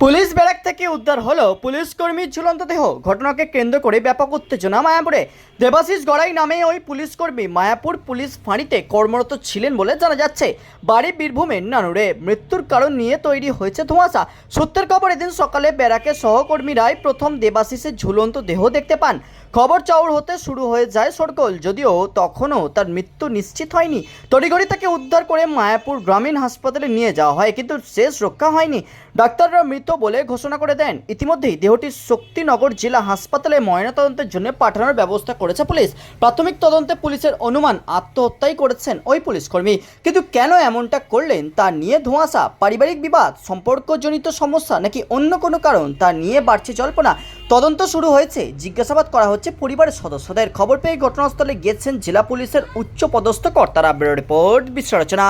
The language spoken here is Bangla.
পুলিশ ব্যারাক থেকে উদ্ধার হলো পুলিশ কর্মীর ঝুলন্ত দেহ। ঘটনাকে কেন্দ্র করে ব্যাপক উত্তেজনা মায়াপুরে। দেবাশিস গড়াই নামে ওই পুলিশ কর্মী মায়াপুর পুলিশ ফাঁড়িতে কর্মরত ছিলেন বলে জানা যাচ্ছে। বাড়ি বীরভূমের নানুরে। মৃত্যুর কারণ নিয়ে তৈরি হয়েছে ধোঁয়াশা। সত্যের খবর এদিন সকালে ব্যারাকের সহকর্মীরাই প্রথম দেবাশিসের ঝুলন্ত দেহ দেখতে পান। খবর চাউর হতে শুরু হয়ে যায় সরকল যদিও তখনও তার মৃত্যু নিশ্চিত হয়নি। তড়িঘড়ি তাকে উদ্ধার করে মায়াপুর গ্রামীণ হাসপাতালে নিয়ে যাওয়া হয়, কিন্তু শেষ রক্ষা হয়নি। ডাক্তাররা মৃত বলে ঘোষণা করে দেন। ইতিমধ্যেই দেহটি শক্তিনগর জেলা হাসপাতালে ময়নাতদন্তের জন্য পাঠানোর ব্যবস্থা করেছে পুলিশ। প্রাথমিক তদন্তে পুলিশের অনুমান আত্মহত্যাই করেছেন ওই পুলিশ কর্মী। কিন্তু কেন এমনটা করলেন তা নিয়ে ধোঁয়াশা? পারিবারিক বিবাদ, সম্পর্কজনিত সমস্যা নাকি অন্য কোনো কারণ তা নিয়ে বাড়ছে জল্পনা? তদন্ত শুরু হয়েছে। জিজ্ঞাসাবাদ করা হচ্ছে পরিবারের সদস্যদের। খবর পেয়ে ঘটনাস্থলে গিয়েছেন জেলা পুলিশের উচ্চ পদস্থ কর্তারা। Bureau report বিশ্লেষণা